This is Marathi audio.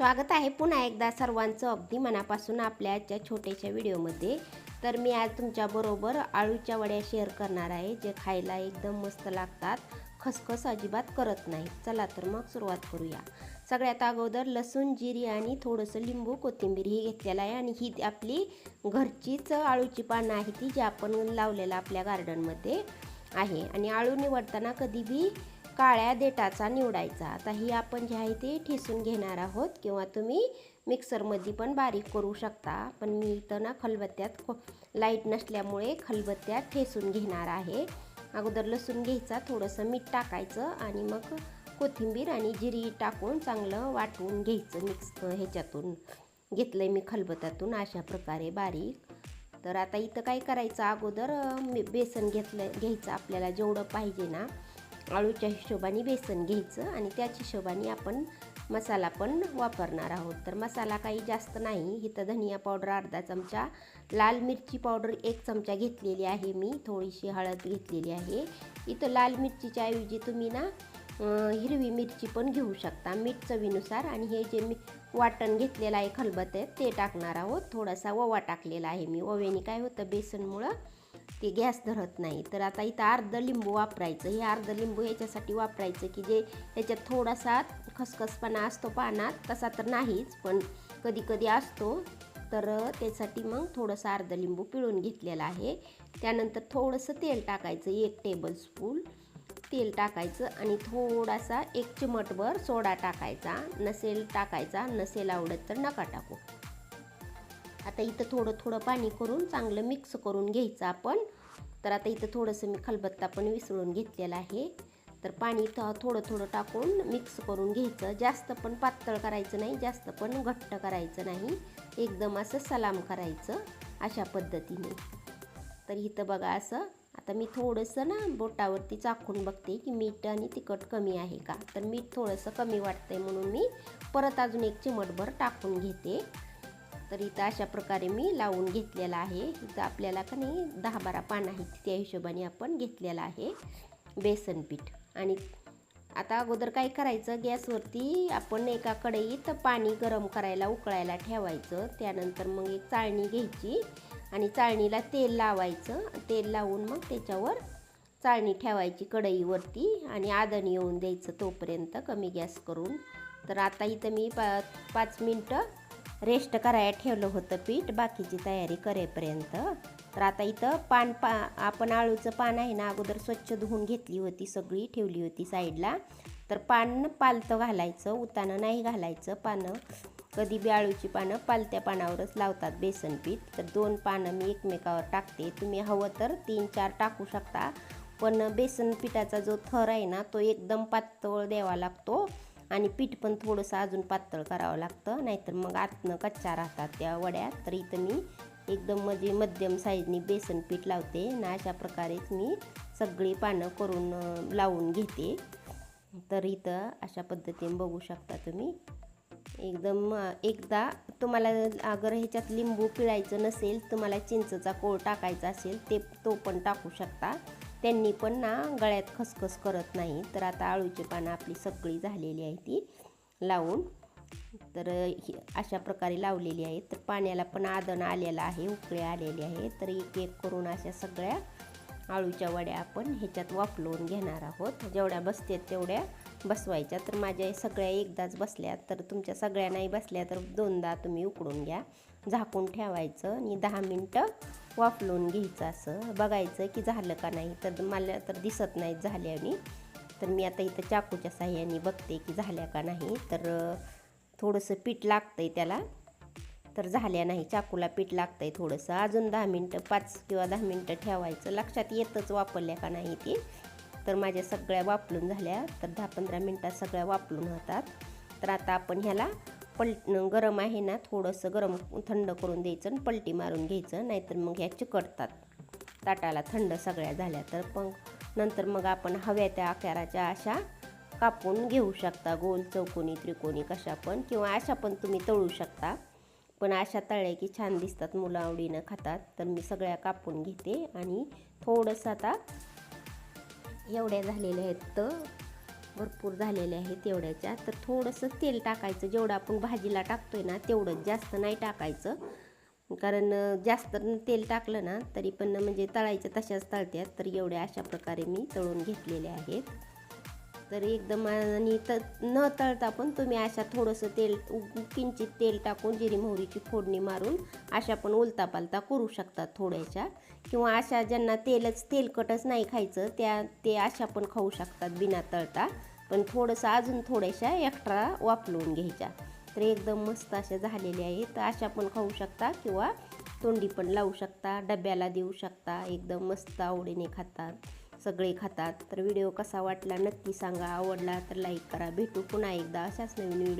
स्वागत आहे पुन्हा एकदा सर्वांचं अगदी मनापासून आपल्या आजच्या छोट्याशा व्हिडिओमध्ये. तर मी आज तुमच्याबरोबर आळूच्या वड्या शेअर करणार आहे जे खायला एकदम मस्त लागतात. खसखस अजिबात करत नाही. चला तर मग सुरुवात करूया. सगळ्यात अगोदर लसूण जिरी आणि थोडंसं लिंबू कोथिंबीर ही घेतलेलं आहे आणि ही आपली घरचीच आळूची पानं आहे ती जी आपण लावलेलं आपल्या गार्डनमध्ये आहे. आणि आळू निवडताना कधीबी काळ्या देठाचा निवडायचा. आता ही आपण जे आहे ते ठेसून घेणार आहोत किंवा तुम्ही मिक्सरमध्ये पण बारीक करू शकता. पण मी इथं ना खलबत्त्यात खो लाइट नसल्यामुळे खलबत्त्यात ठेसून घेणार आहे. अगोदर लसूण घ्यायचा थोडंसं मीठ टाकायचं आणि मग कोथिंबीर आणि जिरी टाकून चांगलं वाटून घ्यायचं मिक्स ह्याच्यातून. घेतलं आहे मी खलबत्त्यातून अशा प्रकारे बारीक. तर आता इथं काय करायचं? अगोदर बेसन घेतलं घ्यायचं. आपल्याला जेवढं पाहिजे ना आळूच्या हिशोबाने बेसन घ्यायचं आणि त्याच हिशोबाने आपण मसाला पण वापरणार आहोत. तर मसाला काही जास्त नाही. इथं धनिया पावडर अर्धा चमचा लाल मिरची पावडर एक चमचा घेतलेली आहे मी. थोडीशी हळद घेतलेली आहे. इथं लाल मिरचीच्या ऐवजी तुम्ही ना हिरवी मिरची पण घेऊ शकता. मीठ चवीनुसार आणि हे जे मी वाटण घेतलेलं आहे खलबत्त्यात ते टाकणार आहोत. थोडासा ओवा टाकलेला आहे मी. ओव्याने काय होतं? बेसनमुळं ते गॅस धरत नाही. तर आता इथं अर्ध लिंबू वापरायचं. हे अर्ध लिंबू ह्याच्यासाठी वापरायचं की जे ह्याच्यात थोडासा खसखसपणा असतो पानात तसा तर नाहीच पण कधी कधी असतो. तर त्यासाठी मग थोडंसं अर्ध लिंबू पिळून घेतलेलं आहे. त्यानंतर थोडंसं तेल टाकायचं एक टेबलस्पून तेल टाकायचं आणि थोडासा एक चिमटभर सोडा टाकायचा. नसेल टाकायचा नसेल आवडत तर नका टाकू. आता इथं थोडं थोडं पाणी करून चांगलं मिक्स करून घ्यायचं आपण. तर आता इथं थोडंसं मी खलबत्ता पण विसळून घेतलेला आहे. तर पाणी थोडं थोडं टाकून मिक्स करून घ्यायचं. जास्त पण पातळ करायचं नाही जास्त पण घट्ट करायचं नाही. एकदम असं सलाम करायचं अशा पद्धतीने. तर इथं बघा असं आता मी थोडंसं ना बोटावरती चाखून बघते की मीठ आणि तिखट कमी आहे का? तर मीठ थोडंसं कमी वाटतंय म्हणून मी परत अजून एक चिमटभर टाकून घेते. तर इथं अशा प्रकारे मी लावून घेतलेला आहे. इथं आपल्याला का नाही दहा बारा पान आहेत त्या हिशोबाने आपण घेतलेलं आहे बेसन पीठ. आणि आता अगोदर काय करायचं गॅसवरती आपण एका कढईत पाणी गरम करायला उकळायला ठेवायचं. त्यानंतर मग एक चाळणी घ्यायची आणि चाळणीला तेल लावायचं. तेल लावून मग त्याच्यावर चाळणी ठेवायची कढईवरती आणि आदण येऊन द्यायचं तोपर्यंत कमी गॅस करून. तर आता इथं मी पा पाच मिनटं रेस्ट करायला ठेवलं होतं पीठ बाकीची तयारी करेपर्यंत. तर आता इथं पान पा आपण आळूचं पान आहे ना अगोदर स्वच्छ धुवून घेतली होती सगळी ठेवली होती साईडला. तर पान पालतं घालायचं उतानं नाही घालायचं पानं. कधी बी आळूची पानं पालत्या पानावरच लावतात बेसन पीठ. तर दोन पानं मी एकमेकावर टाकते. तुम्ही हवं तर तीन चार टाकू शकता. पण बेसन पिठाचा जो थर आहे ना तो एकदम पातळ द्यावा लागतो. आणि पीठ पण थोडंसं अजून पातळ करावं लागतं नाहीतर मग आतनं कच्च्या राहतात त्या वड्या. तर इथं मी एकदम म्हणजे मध्यम साईजनी बेसन पीठ लावते ना अशा प्रकारेच मी सगळी पानं करून लावून घेते. तर इथं अशा पद्धतीने बघू शकता तुम्ही. एकदम एकदा तुम्हाला अगर ह्याच्यात लिंबू पिळायचं नसेल तुम्हाला चिंचचा कोळ टाकायचा असेल ते तो पण टाकू शकता. त्यांनी पण ना गळ्यात खसखस करत नाही. तर आता आळूची पानं आपली सगळी झालेली आहे ती लावून. तर अशा प्रकारे लावलेली आहे तर पाण्याला पण आदन आलेलं आहे उकळे आलेले आहे. तर एक एक करून अशा सगळ्या आळूच्या वड्या आपण ह्याच्यात वाफलवून घेणार आहोत. जेवढ्या बसतात तेवढ्या बसवायच्या. तर माझ्या सगळ्या एकदाच बसल्या. तर तुमच्या सगळ्या नाही बसल्या तर दोनदा तुम्ही उकडून घ्या. झाकून ठेवायचं आणि दहा मिनटं वाफलून घ्यायचं असं. बघायचं की झालं का नाही. तर मला तर दिसत नाहीत झाल्याने. तर मी आता इथं चाकूच्या साह्याने बघते की झाल्या का नाही. तर थोडंसं पीठ लागतं आहे त्याला. तर झाल्या नाही. चाकूला पीठ लागतं आहे थोडंसं. अजून दहा मिनटं पाच किंवा दहा मिनटं ठेवायचं. लक्षात येतच वापरल्या का नाही ती. तर माझ्या सगळ्या वापरून झाल्या. तर दहा पंधरा मिनटात सगळ्या वापरून होतात. तर आता आपण ह्याला पल गरम आहे ना थोडंसं गरम थंड करून द्यायचं आणि पलटी मारून घ्यायचं नाहीतर मग ह्या चिकटतात. ताटाला थंड सगळ्या झाल्या तर मग नंतर मग आपण हव्या त्या आकाराच्या अशा कापून घेऊ शकता. गोल चौकोनी त्रिकोणी कशा पण किंवा अशा पण तुम्ही तळू शकता. पण अशा तळ्या की छान दिसतात मुलं आवडीनं खातात तर मी सगळ्या कापून घेते. आणि थोडंसं आता एवढ्या झालेल्या आहेत तर भरपूर झालेले आहेत तेवढ्याच्या. तर थोडंसं तेल टाकायचं जेवढं आपण भाजीला टाकतोय ना तेवढंच जास्त नाही टाकायचं. कारण जास्त तेल टाकलं ना तरी पण म्हणजे तळायच्या तशाच तळत्यात. तर एवढ्या अशा प्रकारे मी तळून घेतलेले आहेत. तर एकदम आणि त न तळता पण तुम्ही अशा थोडंसं तेल किंचित तेल टाकून जिरी मोहरीची फोडणी मारून अशा पण उलतापालता करू शकतात थोड्याशा. किंवा अशा ज्यांना तेलच तेलकटच नाही खायचं त्या ते अशा पण खाऊ शकतात बिना तळता. पण थोडंसं अजून थोड्याशा एक्स्ट्रा वापरून घ्यायच्या. तर एकदम मस्त अशा झालेल्या आहेत. तर अशा पण खाऊ शकता किंवा तोंडी पण लावू शकता डब्याला देऊ शकता. एकदम मस्त आवडीने खातात. सगळे खातात. तर व्हिडिओ कसा वाटला नक्की सांगा. आवडला तर लाईक करा. भेटू पुन्हा एकदा अशाच नवीन व्हिडिओ